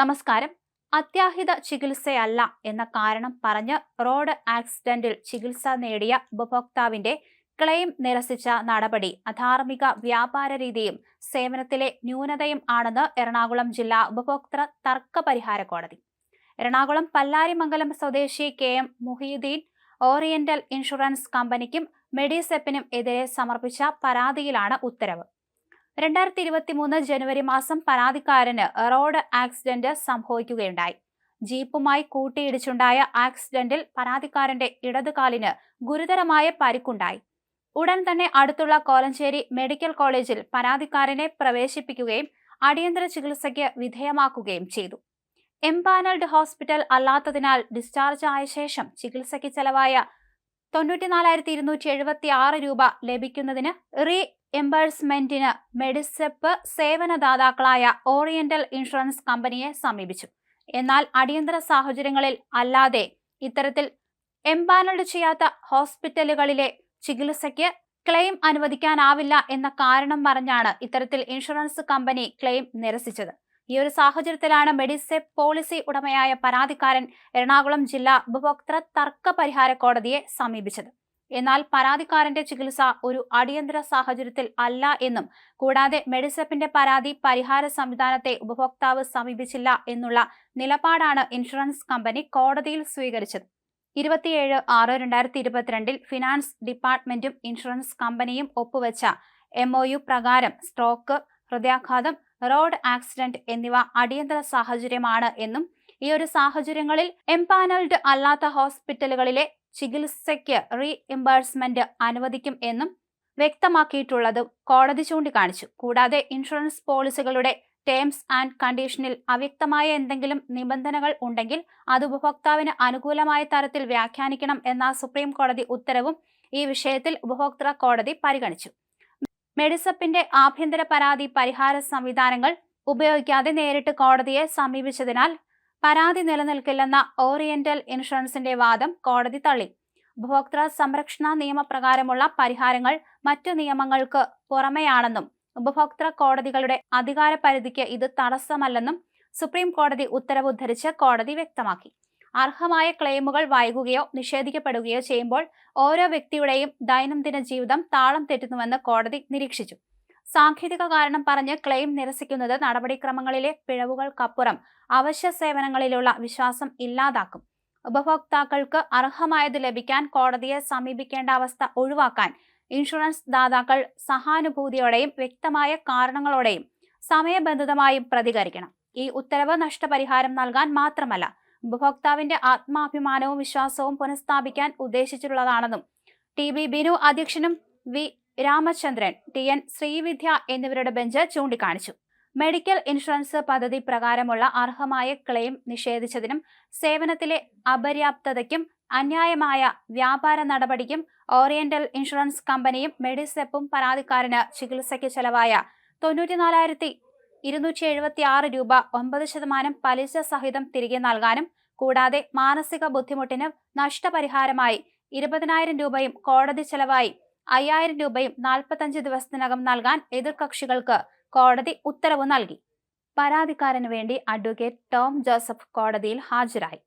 നമസ്കാരം. അത്യാഹിത ചികിത്സയല്ല എന്ന കാരണം പറഞ്ഞ് റോഡ് ആക്സിഡന്റിൽ ചികിത്സ നേടിയ ഉപഭോക്താവിന്റെ ക്ലെയിം നിരസിച്ച നടപടി അധാർമിക വ്യാപാര രീതിയും സേവനത്തിലെ ന്യൂനതയും ആണെന്ന് എറണാകുളം ജില്ലാ ഉപഭോക്തൃ തർക്ക പരിഹാര കോടതി. എറണാകുളം പല്ലാരിമംഗലം സ്വദേശി K M Muhiyuddin Oriental insurance കമ്പനിക്കും മെഡിസെപ്പിനും എതിരെ സമർപ്പിച്ച പരാതിയിലാണ് ഉത്തരവ്. രണ്ടായിരത്തി ഇരുപത്തി മൂന്ന് ജനുവരി മാസം പരാതിക്കാരന് റോഡ് ആക്സിഡന്റ് സംഭവിക്കുകയുണ്ടായി. ജീപ്പുമായി കൂട്ടിയിടിച്ചുണ്ടായ ആക്സിഡന്റിൽ പരാതിക്കാരന്റെ ഇടതുകാലിന് ഗുരുതരമായ പരിക്കുണ്ടായി. ഉടൻ തന്നെ അടുത്തുള്ള കോലഞ്ചേരി മെഡിക്കൽ കോളേജിൽ പരാതിക്കാരനെ പ്രവേശിപ്പിക്കുകയും അടിയന്തര ചികിത്സയ്ക്ക് വിധേയമാക്കുകയും ചെയ്തു. എംപാനൽഡ് ഹോസ്പിറ്റൽ അല്ലാത്തതിനാൽ ഡിസ്ചാർജ് ആയ ശേഷം ചികിത്സയ്ക്ക് ചെലവായ തൊണ്ണൂറ്റിനാലായിരത്തി ഇരുന്നൂറ്റി എഴുപത്തി ആറ് രൂപ ലഭിക്കുന്നതിന് റീ എംബേഴ്സ്മെന്റിന് മെഡിസെപ്പ് സേവനദാതാക്കളായ ഓറിയന്റൽ ഇൻഷുറൻസ് കമ്പനിയെ സമീപിച്ചു. എന്നാൽ അടിയന്തര സാഹചര്യങ്ങളിൽ അല്ലാതെ ഇത്തരത്തിൽ എംപാനൽഡ് ചെയ്യാത്ത ഹോസ്പിറ്റലുകളിലെ ചികിത്സയ്ക്ക് ക്ലെയിം അനുവദിക്കാനാവില്ല എന്ന കാരണം പറഞ്ഞാണ് ഇത്തരത്തിൽ ഇൻഷുറൻസ് കമ്പനി ക്ലെയിം നിരസിച്ചത്. ഈ ഒരു സാഹചര്യത്തിലാണ് മെഡിസെപ് പോളിസി ഉടമയായ പരാതിക്കാരൻ എറണാകുളം ജില്ലാ ഉപഭോക്തൃ തർക്ക പരിഹാര കോടതിയെ സമീപിച്ചത്. എന്നാൽ പരാതിക്കാരന്റെ ചികിത്സ ഒരു അടിയന്തര സാഹചര്യത്തിൽ അല്ല എന്നും കൂടാതെ മെഡിസെപ്പിന്റെ പരാതി പരിഹാര സംവിധാനത്തെ ഉപഭോക്താവ് സമീപിച്ചില്ല എന്നുള്ള നിലപാടാണ് ഇൻഷുറൻസ് കമ്പനി കോടതിയിൽ സ്വീകരിച്ചത്. ഇരുപത്തിയേഴ് ആറ് രണ്ടായിരത്തി ഇരുപത്തിരണ്ടിൽ ഫിനാൻസ് ഡിപ്പാർട്ട്മെന്റും ഇൻഷുറൻസ് കമ്പനിയും ഒപ്പുവെച്ച എം പ്രകാരം സ്ട്രോക്ക് ഹൃദയാഘാതം റോഡ് ആക്സിഡന്റ് എന്നിവ അടിയന്തര സാഹചര്യമാണ് എന്നും ഈ ഒരു സാഹചര്യങ്ങളിൽ എംപാനൽഡ് അല്ലാത്ത ഹോസ്പിറ്റലുകളിലെ ചികിത്സയ്ക്ക് റീ എംബേഴ്സ്മെന്റ് അനുവദിക്കും എന്നും വ്യക്തമാക്കിയിട്ടുള്ളതും കോടതി ചൂണ്ടിക്കാണിച്ചു. കൂടാതെ ഇൻഷുറൻസ് പോളിസികളുടെ ടേംസ് ആൻഡ് കണ്ടീഷനിൽ അവ്യക്തമായ എന്തെങ്കിലും നിബന്ധനകൾ ഉണ്ടെങ്കിൽ അത് ഉപഭോക്താവിന് അനുകൂലമായ തരത്തിൽ വ്യാഖ്യാനിക്കണം എന്ന സുപ്രീം കോടതി ഉത്തരവും ഈ വിഷയത്തിൽ ഉപഭോക്തൃ കോടതി പരിഗണിച്ചു. മെഡിസപ്പിന്റെ ആഭ്യന്തര പരാതി പരിഹാര സംവിധാനങ്ങൾ ഉപയോഗിക്കാതെ നേരിട്ട് കോടതിയെ സമീപിച്ചതിനാൽ പരാതി നിലനിൽക്കില്ലെന്ന ഓറിയന്റൽ ഇൻഷുറൻസിന്റെ വാദം കോടതി തള്ളി. ഉപഭോക്തൃ സംരക്ഷണ നിയമപ്രകാരമുള്ള പരിഹാരങ്ങൾ മറ്റു നിയമങ്ങൾക്ക് പുറമെയാണെന്നും ഉപഭോക്തൃ കോടതികളുടെ അധികാര പരിധിക്ക് ഇത് തടസ്സമല്ലെന്നും സുപ്രീം കോടതി ഉത്തരവുദ്ധരിച്ച് കോടതി വ്യക്തമാക്കി. അർഹമായ ക്ലെയിമുകൾ വൈകുകയോ നിഷേധിക്കപ്പെടുകയോ ചെയ്യുമ്പോൾ ഓരോ വ്യക്തിയുടെയും ദൈനംദിന ജീവിതം താളം തെറ്റുന്നുവെന്ന് കോടതി നിരീക്ഷിച്ചു. സാങ്കേതിക കാരണം പറഞ്ഞ് ക്ലെയിം നിരസിക്കുന്നത് നടപടിക്രമങ്ങളിലെ പിഴവുകൾക്കപ്പുറം. അവശ്യ സേവനങ്ങളിലുള്ള വിശ്വാസം ഇല്ലാതാക്കും. ഉപഭോക്താക്കൾക്ക് അർഹമായത് ലഭിക്കാൻ കോടതിയെ സമീപിക്കേണ്ട അവസ്ഥ ഒഴിവാക്കാൻ ഇൻഷുറൻസ് ദാതാക്കൾ സഹാനുഭൂതിയോടെയും വ്യക്തമായ കാരണങ്ങളോടെയും സമയബന്ധിതമായും പ്രതികരിക്കണം. ഈ ഉത്തരവ് നഷ്ടപരിഹാരം നൽകാൻ മാത്രമല്ല ഉപഭോക്താവിന്റെ ആത്മാഭിമാനവും വിശ്വാസവും പുനഃസ്ഥാപിക്കാൻ ഉദ്ദേശിച്ചിട്ടുള്ളതാണെന്നും ടി ബി ബിനു അധ്യക്ഷനും V Ramachandran T N Sreevidya എന്നിവരുടെ ബെഞ്ച് ചൂണ്ടിക്കാണിച്ചു. മെഡിക്കൽ ഇൻഷുറൻസ് പദ്ധതി പ്രകാരമുള്ള അർഹമായ ക്ലെയിം നിഷേധിച്ചതിനും സേവനത്തിലെ അപര്യാപ്തതയ്ക്കും അന്യായമായ വ്യാപാര നടപടിക്കും ഓറിയന്റൽ ഇൻഷുറൻസ് കമ്പനിയും മെഡിസെപ്പും പരാതിക്കാരന് ചികിത്സയ്ക്ക് ചെലവായ തൊണ്ണൂറ്റിനാലായിരത്തി ഇരുന്നൂറ്റി എഴുപത്തി ആറ് രൂപ ഒമ്പത് ശതമാനം പലിശ സഹിതം തിരികെ നൽകാനും കൂടാതെ മാനസിക ബുദ്ധിമുട്ടിന് നഷ്ടപരിഹാരമായി ഇരുപതിനായിരം രൂപയും കോടതി ചെലവായി അയ്യായിരം രൂപയും നാൽപ്പത്തഞ്ച് ദിവസത്തിനകം നൽകാൻ എതിർകക്ഷികൾക്ക് കോടതി ഉത്തരവ് നൽകി. പരാതിക്കാരന് വേണ്ടി അഡ്വക്കേറ്റ് ടോം ജോസഫ് കോടതിയിൽ ഹാജരായി.